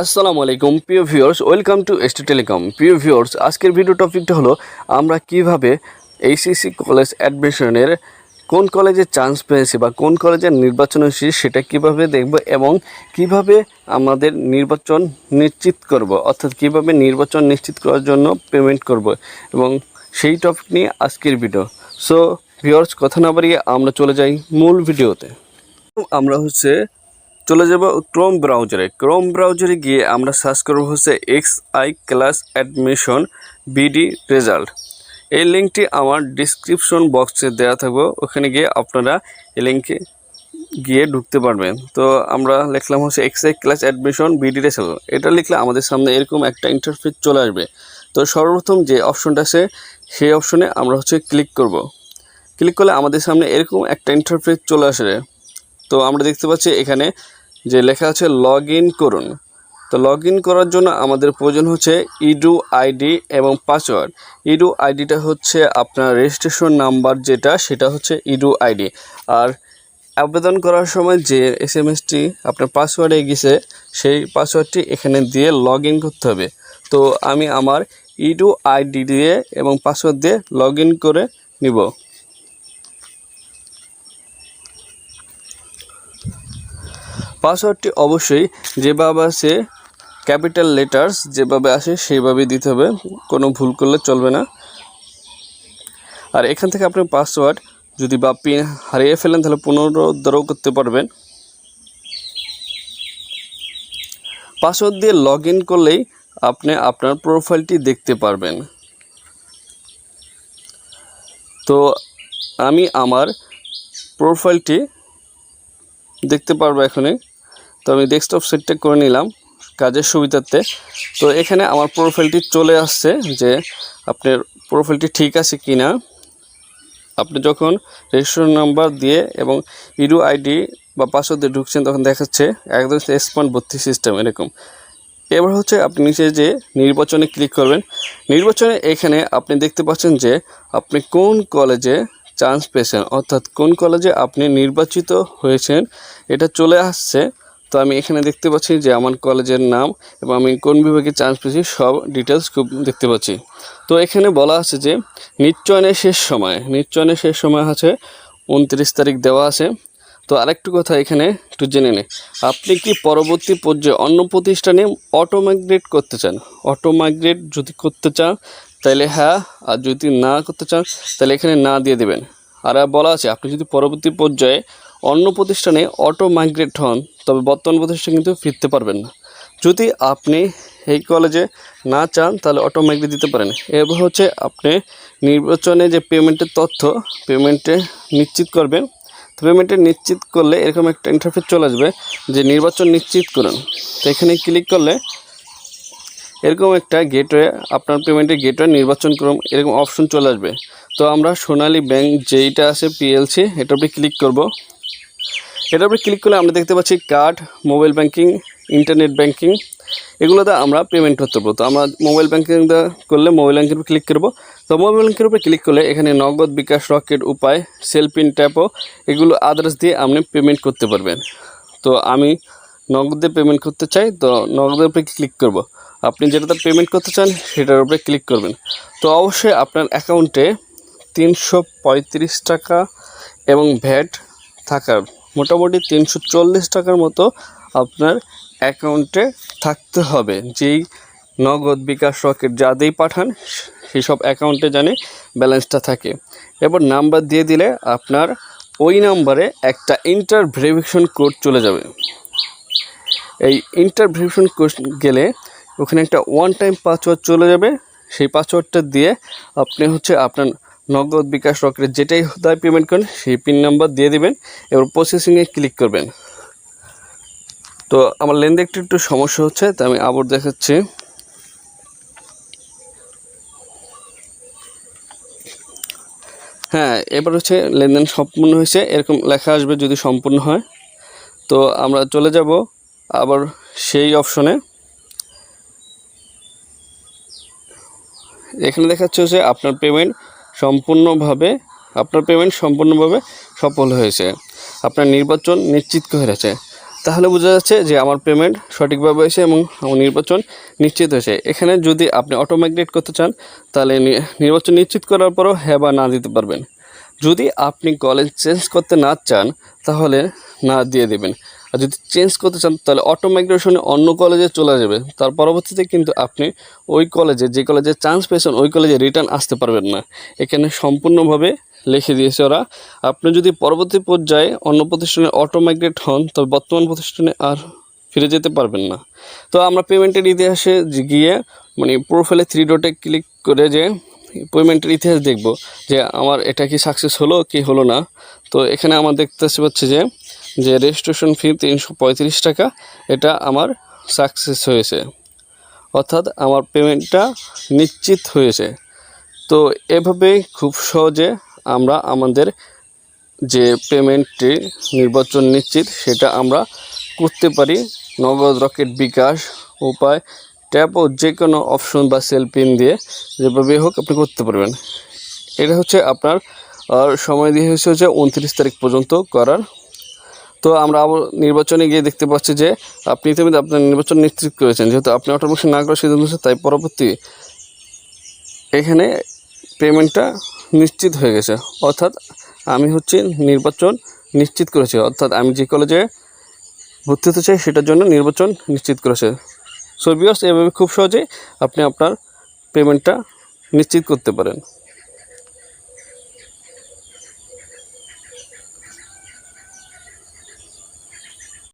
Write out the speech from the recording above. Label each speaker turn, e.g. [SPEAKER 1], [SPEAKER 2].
[SPEAKER 1] আসসালামু আলাইকুম, প্রিয় viewers welcome to ST telecom প্রিয় ভিউয়ার্স আজকের ভিডিও টপিকটা হলো, আমরা কীভাবে এইসিসি কলেজ অ্যাডমিশনের কোন কলেজে চান্স পেয়েছি বা কোন কলেজে নির্বাচন হয়েছি সেটা কীভাবে দেখব এবং কীভাবে আমাদের নির্বাচন নিশ্চিত করব, অর্থাৎ কীভাবে নির্বাচন নিশ্চিত করার জন্য পেমেন্ট করব এবং সেই টপিক নিয়ে আজকের ভিডিও সো ভিউয়ার্স কথা না বাড়িয়ে আমরা চলে যাই মূল ভিডিওতে আমরা হচ্ছে চলে যাব ক্রোম ব্রাউজারে ক্রোম ব্রাউজারে গিয়ে আমরা সার্চ করব হচ্ছে X I class admission BD result এই লিঙ্কটি আমার ডিসক্রিপশন বক্সে দেওয়া থাকব। ওখানে গিয়ে আপনারা এই লিঙ্কে গিয়ে ঢুকতে পারবেন। তো আমরা লিখলাম হচ্ছে X I class admission BD result এটা লিখলে আমাদের সামনে এরকম একটা ইন্টারফেস চলে আসবে। তো সর্বপ্রথম যে অপশনটা আছে, সেই অপশনে আমরা হচ্ছে ক্লিক করব। ক্লিক করলে আমাদের সামনে এরকম একটা ইন্টারফেস চলে আসবে। তো আমরা দেখতে পাচ্ছি এখানে যে লেখা আছে লগ করুন। তো লগ করার জন্য আমাদের প্রয়োজন হচ্ছে ইডু আইডি এবং পাসওয়ার্ড। ইডু আইডিটা হচ্ছে আপনার রেজিস্ট্রেশন নাম্বার যেটা, সেটা হচ্ছে ইডু আইডি। আর আবেদন করার সময় যে এস এম এসটি আপনার পাসওয়ার্ডে গেছে, সেই পাসওয়ার্ডটি এখানে দিয়ে লগ করতে হবে। তো আমি আমার ইডু আইডি দিয়ে এবং পাসওয়ার্ড দিয়ে লগ করে নিব। পাসওয়ার্ডটি অবশ্যই যেভাবে আছে ক্যাপিটাল লেটার্স যেভাবে আসে সেইভাবে দিতে হবে। কোনো ভুল করলে চলবে না। আর এখান থেকে আপনি পাসওয়ার্ড যদি বা পিন হারিয়ে ফেলেন, তাহলে পুনরুদ্ধারও করতে পারবেন। পাসওয়ার্ড দিয়ে লগ ইন করলেই আপনি আপনার প্রোফাইলটি দেখতে পারবেন। তো আমি আমার প্রোফাইলটি দেখতে পারব এখনই। তো আমি ডেস্কটপ সেটটা করে নিলাম কাজের সুবিধার্থে। তো এখানে আমার প্রোফাইলটি চলে আসছে যে আপনার প্রোফাইলটি ঠিক আছে কি না আপনি যখন রেজিস্ট্রেশন নাম্বার দিয়ে এবং ইডু আইডি বা পাসওয়ার্ড দিয়ে ঢুকছেন তখন দেখাচ্ছে একদম স্মার্ট ভর্তি সিস্টেম এরকম। এবার হচ্ছে আপনি নিচে যে নির্বাচনে ক্লিক করবেন। নির্বাচনে এখানে আপনি দেখতে পাচ্ছেন যে আপনি কোন কলেজে চান্স পেয়েছেন। অর্থাৎ কোন কলেজে আপনি নির্বাচিত হয়েছেন, এটা চলে আসছে তো আমি এখানে দেখতে পাচ্ছি যে আমার কলেজের নাম এবং আমি কোন বিভাগে চান্স পেয়েছি সব ডিটেলস খুব দেখতে পাচ্ছি। তো এখানে বলা আছে যে নিশ্চয়নের শেষ সময়, নিশ্চয়নের শেষ সময় আছে উনত্রিশ তারিখ দেওয়া আছে। তো আরেকটু কথা এখানে একটু জেনে নে। আপনি কি পরবর্তী পর্যায়ে অন্য প্রতিষ্ঠানে অটো মাইগ্রেট করতে চান? অটো মাইগ্রেট যদি করতে চান, তাহলে হ্যাঁ আর যদি না করতে চান, তাহলে এখানে না দিয়ে দেবেন। আর বলা আছে, আপনি যদি পরবর্তী পর্যায়ে অন্য প্রতিষ্ঠানে অটো মাইগ্রেট হন তবে বর্তমান প্রতিষ্ঠানে কিন্তু ফিরতে পারবেন না। যদি আপনি এই কলেজে না চান, তাহলে অটো মাইগ্রেট দিতে পারেন। এবার হচ্ছে আপনি নির্বাচনে যে পেমেন্টের তথ্য পেমেন্টে নিশ্চিত করবেন। তো পেমেন্টে নিশ্চিত করলে এরকম একটা ইন্টারফেস চলে আসবে যে নির্বাচন নিশ্চিত করুন। তো এখানে ক্লিক করলে এরকম একটা গেটওয়ে আপনার পেমেন্টের গেটওয়ে নির্বাচন করুন, এরকম অপশন চলে আসবে। তো আমরা সোনালী ব্যাংক যেইটা আছে পিএলসি উপরে ক্লিক করব। এটার উপরে ক্লিক করলে আমরা দেখতে পাচ্ছি card mobile banking internet banking এগুলোতে আমরা পেমেন্ট করতে পারব। তো আমরা মোবাইল ব্যাংকিং করলে মোবাইল ব্যাংকের উপর ক্লিক করব। তো মোবাইল ব্যাংকের উপরে ক্লিক করলে এখানে নগদ বিকাশ রকেট উপায় সেলফিন ট্যাপও এগুলো আদার্স দিয়ে আপনি পেমেন্ট করতে পারবেন। তো আমি নগদে পেমেন্ট করতে চাই, তো নগদের উপরে ক্লিক করব। আপনি যেটাতে পেমেন্ট করতে চান, সেটার উপরে ক্লিক করবেন। তো অবশ্যই আপনার অ্যাকাউন্টে তিনশো পঁয়ত্রিশ টাকা এবং ভ্যাট থাকার মোটামুটি তিনশো চল্লিশ টাকার মতো আপনার অ্যাকাউন্টে থাকতে হবে। যেই নগদ, বিকাশ, রকেট যাদেরই পাঠান, সেসব অ্যাকাউন্টে জানে ব্যালেন্সটা থাকে। এবার নাম্বার দিয়ে দিলে আপনার ওই নাম্বারে একটা ইন্টার ভেরিফিকেশন কোড চলে যাবে। এই ইন্টার ভেরিফিকেশন কোড গেলে ওখানে একটা ওয়ান টাইম পাসওয়ার্ড চলে যাবে। সেই পাসওয়ার্ডটা দিয়ে আপনি হচ্ছে আপনার নগদ বিকাশ রকেট যেটাই দায় পেমেন্ট করেন, সেই পিন নাম্বার দিয়ে দিবেন, এবার প্রসেসিংয়ে ক্লিক করবেন। তো আমার লেনদেন একটু সমস্যা হচ্ছে তো আমি আবার দেখাচ্ছি। হ্যাঁ এবার হচ্ছে লেনদেন সম্পূর্ণ হয়েছে, এরকম লেখা আসবে যদি সম্পূর্ণ হয়। তো আমরা চলে যাব আবার সেই অপশনে এখানে দেখাচ্ছে যে আপনার পেমেন্ট সম্পূর্ণভাবে, আপনার পেমেন্ট সম্পূর্ণভাবে সফল হয়েছে। আপনার নির্বাচন নিশ্চিত হয়েছে তাহলে বোঝা যাচ্ছে যে আমার পেমেন্ট সঠিকভাবে হয়েছে এবং আমার নির্বাচন নিশ্চিত হয়েছে। এখানে যদি আপনি অটোমাইগ্রেট করতে চান, তাহলে নির্বাচন নিশ্চিত করার পরও হ্যাঁ বা না দিতে পারবেন। যদি আপনি কলেজ চেঞ্জ করতে না চান, তাহলে না দিয়ে দেবেন। আর যদি চেঞ্জ করতে চান, তাহলে অটো মাইগ্রেশনে অন্য কলেজে চলে যাবে। তার পরবর্তীতে কিন্তু আপনি ওই কলেজে যে কলেজে চান্স পেয়েছেন, ওই কলেজে রিটার্ন আসতে পারবেন না। এখানে সম্পূর্ণভাবে লিখে দিয়েছে ওরা, আপনি যদি পরবর্তী পর্যায়ে অন্য প্রতিষ্ঠানে অটো মাইগ্রেট হন তবে বর্তমান প্রতিষ্ঠানে আর ফিরে যেতে পারবেন না। তো আমরা পেমেন্টের ইতিহাসে গিয়ে মানে প্রোফাইলে থ্রি ডটে ক্লিক করে যে পেমেন্টের ইতিহাস দেখব যে আমার এটা কি সাকসেস হলো, কি হলো না। তো এখানে আমার দেখতে পাচ্ছি যে যে রেজিস্ট্রেশন ফি তিনশো পঁয়ত্রিশ টাকা, এটা আমার সাকসেস হয়েছে। অর্থাৎ আমার পেমেন্টটা নিশ্চিত হয়েছে। তো এভাবে খুব সহজে আমরা আমাদের যে পেমেন্টটি নির্বাচন নিশ্চিত, সেটা আমরা করতে পারি। নগদ, রকেট, বিকাশ, উপায় ট্যাপ ও যে কোনো অপশন বা সেল পিন দিয়ে যেভাবে হোক আপনি করতে পারবেন। এটা হচ্ছে আপনার আর সময় দিয়ে হয়েছে হচ্ছে উনত্রিশ তারিখ পর্যন্ত করার। তো আমরা আবার নির্বাচনে গিয়ে দেখতে পাচ্ছি যে আপনি ইতিমধ্যে আপনার নির্বাচন নিশ্চিত করেছেন। যেহেতু আপনি অটোমেশন না করার সিদ্ধান্ত তাই পরবর্তী এখানে পেমেন্টটা নিশ্চিত হয়ে গেছে। অর্থাৎ আমি হচ্ছে নির্বাচন নিশ্চিত করেছি। অর্থাৎ আমি যে কলেজে ভর্তি হতে চাই, সেটার জন্য নির্বাচন নিশ্চিত করেছে। সো বিয়স এভাবে খুব সহজেই আপনি আপনার পেমেন্টটা নিশ্চিত করতে পারেন।